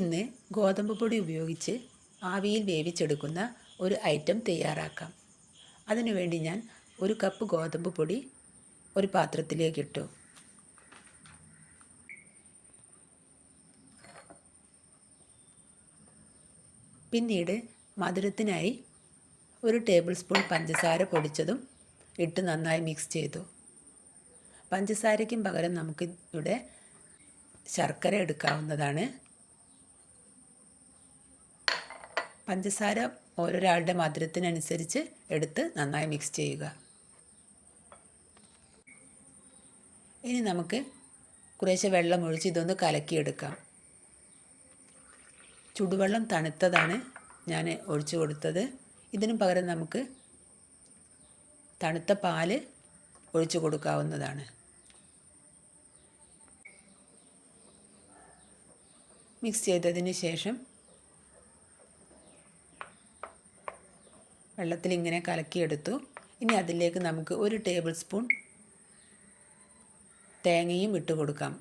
നമുക്കിന്ന് ഗോതമ്പ് പൊടി ഉപയോഗിച്ച് ആവിയിൽ വേവിച്ചെടുക്കുന്ന ഒരു ഐറ്റം തയ്യാറാക്കാം. അതിനുവേണ്ടി ഞാൻ ഒരു കപ്പ് ഗോതമ്പ് പൊടി ഒരു പാത്രത്തിലേക്ക് ഇട്ടു. പിന്നീട് മധുരത്തിനായി ഒരു ടേബിൾ സ്പൂൺ പഞ്ചസാര പൊടിച്ചതും ഇട്ട് നന്നായി മിക്സ് ചെയ്തു. പഞ്ചസാരയ്ക്കും പകരം നമുക്ക് ഇവിടെ ശർക്കര എടുക്കാവുന്നതാണ്. പഞ്ചസാര ഓരോരാളുടെ മധുരത്തിനനുസരിച്ച് എടുത്ത് നന്നായി മിക്സ് ചെയ്യുക. ഇനി നമുക്ക് കുറേശ്ശെ വെള്ളം ഒഴിച്ച് ഇതൊന്ന് കലക്കിയെടുക്കാം. ചുടുവെള്ളം തണുത്തതാണ് ഞാൻ ഒഴിച്ചു കൊടുത്തത്. ഇതിനു പകരം നമുക്ക് തണുത്ത പാൽ ഒഴിച്ചു കൊടുക്കാവുന്നതാണ്. മിക്സ് ചെയ്തതിന് ശേഷം വെള്ളത്തിൽ ഇങ്ങനെ കലക്കിയെടുത്തു. ഇനി അതിലേക്ക് നമുക്ക് ഒരു ടേബിൾ സ്പൂൺ തേങ്ങയും ഇട്ട് കൊടുക്കാം.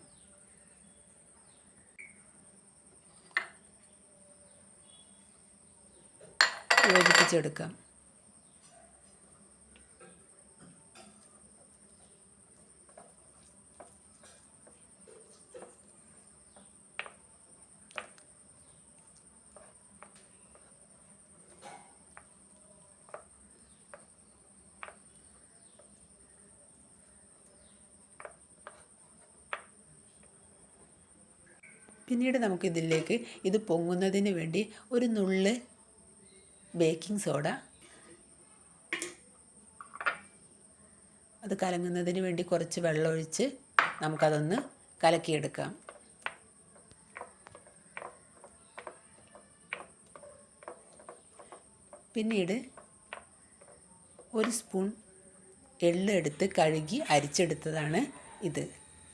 യോജിപ്പിച്ചെടുക്കാം. പിന്നീട് നമുക്കിതിലേക്ക് ഇത് പൊങ്ങുന്നതിന് വേണ്ടി ഒരു നുള്ള് ബേക്കിംഗ് സോഡ. അത് കലങ്ങുന്നതിന് വേണ്ടി കുറച്ച് വെള്ളമൊഴിച്ച് നമുക്കതൊന്ന് കലക്കിയെടുക്കാം. പിന്നീട് ഒരു സ്പൂൺ എള്ളെടുത്ത് കഴുകി അരിച്ചെടുത്തതാണ് ഇത്.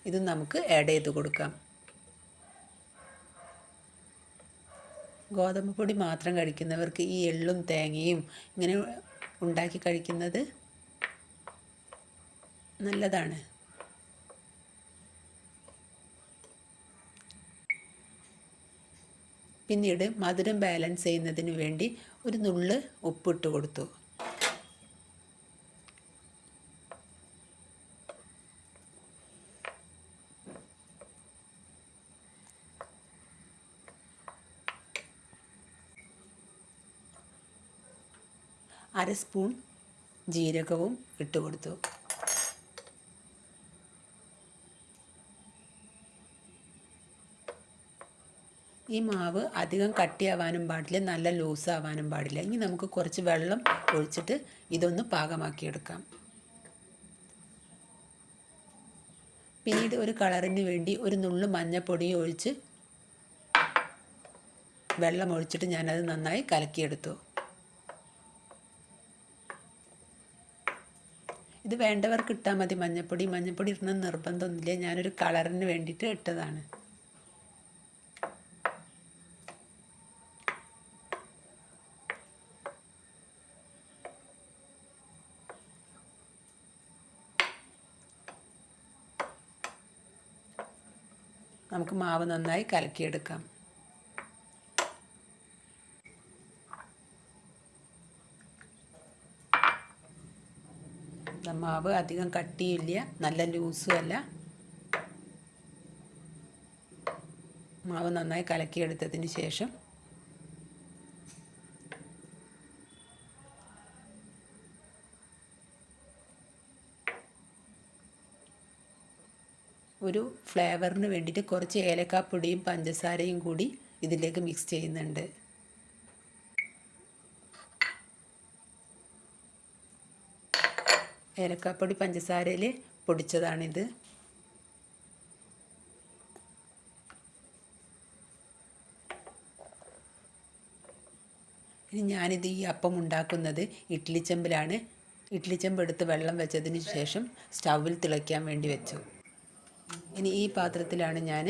ഇത് നമുക്ക് ആഡ് ചെയ്ത് കൊടുക്കാം. ഗോതമ്പ് പൊടി മാത്രം കഴിക്കുന്നവർക്ക് ഈ എള്ളും തേങ്ങയും ഇങ്ങനെ ഉണ്ടാക്കി കഴിക്കുന്നത് നല്ലതാണ്. പിന്നീട് മധുരം ബാലൻസ് ചെയ്യുന്നതിന് വേണ്ടി ഒരു നുള്ള് ഉപ്പിട്ട് കൊടുത്തു. അര സ്പൂൺ ജീരകവും ഇട്ട് കൊടുത്തു. ഈ മാവ് അധികം കട്ടിയാവാനും പാടില്ല നല്ല ലൂസാവാനും പാടില്ല. ഇനി നമുക്ക് കുറച്ച് വെള്ളം ഒഴിച്ചിട്ട് ഇതൊന്ന് പാകമാക്കിയെടുക്കാം. പിന്നീട് ഒരു കളറിന് വേണ്ടി ഒരു നുള്ളു മഞ്ഞപ്പൊടി ഒഴിച്ച് വെള്ളം ഒഴിച്ചിട്ട് ഞാനത് നന്നായി കലക്കിയെടുത്തു. ഇത് വേണ്ടവർക്ക് ഇട്ടാൽ മതി. മഞ്ഞപ്പൊടി. മഞ്ഞപ്പൊടി ഇടണം നിർബന്ധമൊന്നുമില്ല. ഞാനൊരു കളറിന് വേണ്ടിയിട്ട് ഇട്ടതാണ്. നമുക്ക് മാവ് നന്നായി കലക്കിയെടുക്കാം. മാവ് അധികം കട്ടിയില്ല. നല്ല ലൂസും അല്ല. മാവ് നന്നായി കലക്കിയെടുത്തതിന് ശേഷം ഒരു ഫ്ലേവറിന് വേണ്ടിയിട്ട് കുറച്ച് ഏലക്കാപ്പൊടിയും പഞ്ചസാരയും കൂടി ഇതിലേക്ക് മിക്സ് ചെയ്യുന്നുണ്ട്. ഏലക്കാപ്പൊടി പഞ്ചസാരയിൽ പൊടിച്ചതാണിത്. ഇനി ഞാനിത് ഈ അപ്പം ഉണ്ടാക്കുന്നത് ഇഡ്ഡലി ചെമ്പിലാണ്. ഇഡ്ഡലി ചെമ്പ് എടുത്ത് വെള്ളം വെച്ചതിന് ശേഷം സ്റ്റൗവിൽ തിളയ്ക്കാൻ വേണ്ടി വെച്ചു. ഇനി ഈ പാത്രത്തിലാണ് ഞാൻ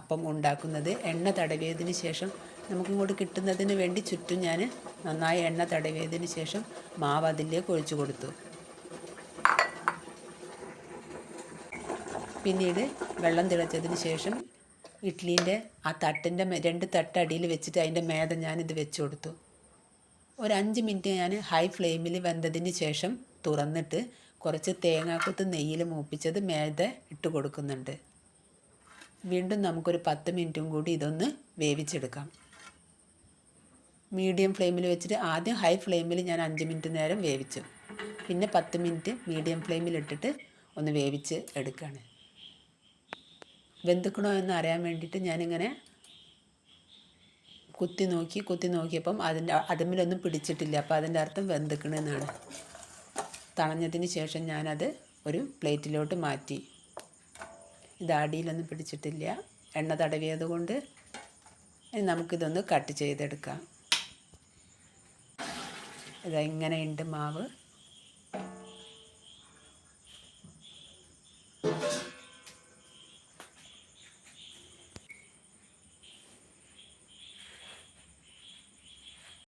അപ്പം ഉണ്ടാക്കുന്നത്. എണ്ണ തടവിയതിന് ശേഷം നമുക്കിങ്ങോട്ട് കിട്ടുന്നതിന് വേണ്ടി ചുറ്റും ഞാൻ നന്നായി എണ്ണ തടവിയതിന് ശേഷം മാവ് അതിലേക്ക് ഒഴിച്ചു കൊടുത്തു. പിന്നീട് വെള്ളം തിളച്ചതിന് ശേഷം ഇഡ്ഡലീന്റെ ആ തട്ടിന്റെ രണ്ട് തട്ട് അടിയിൽ വെച്ചിട്ട് അതിന്റെ മേത ഞാനിത് വെച്ച് കൊടുത്തു. ഒരു അഞ്ച് മിനിറ്റ് ഞാൻ ഹൈ ഫ്ലെയിമിൽ വെന്തതിന് ശേഷം തുറന്നിട്ട് കുറച്ച് തേങ്ങാക്കൊത്ത് നെയ്യിൽ മൂപ്പിച്ചത് മേത ഇട്ട് കൊടുക്കുന്നുണ്ട്. വീണ്ടും നമുക്കൊരു പത്ത് മിനിറ്റും കൂടി ഇതൊന്ന് വേവിച്ചെടുക്കാം. മീഡിയം ഫ്ലെയിമിൽ വെച്ചിട്ട് ആദ്യം ഹൈ ഫ്ലെയിമിൽ ഞാൻ അഞ്ച് മിനിറ്റ് നേരം വേവിച്ചു. പിന്നെ പത്ത് മിനിറ്റ് മീഡിയം ഫ്ലെയിമിൽ ഇട്ടിട്ട് ഒന്ന് വേവിച്ച് എടുക്കുകയാണ് വെന്തുക്കണോ എന്ന് അറിയാൻ വേണ്ടിയിട്ട് ഞാനിങ്ങനെ കുത്തി നോക്കി കുത്തി നോക്കിയപ്പം അതിന്റെ അതിമിലൊന്നും പിടിച്ചിട്ടില്ല. അപ്പോൾ അതിന്റെ അർത്ഥം വെന്തുക്കണമെന്നാണ് തണഞ്ഞതിന് ശേഷം ഞാനത് ഒരു പ്ലേറ്റിലോട്ട് മാറ്റി. ഇത് അടിയിലൊന്നും പിടിച്ചിട്ടില്ല. എണ്ണ തടവിയത് കൊണ്ട് നമുക്കിതൊന്ന് കട്ട് ചെയ്തെടുക്കാം. ഇതാ മാവ്.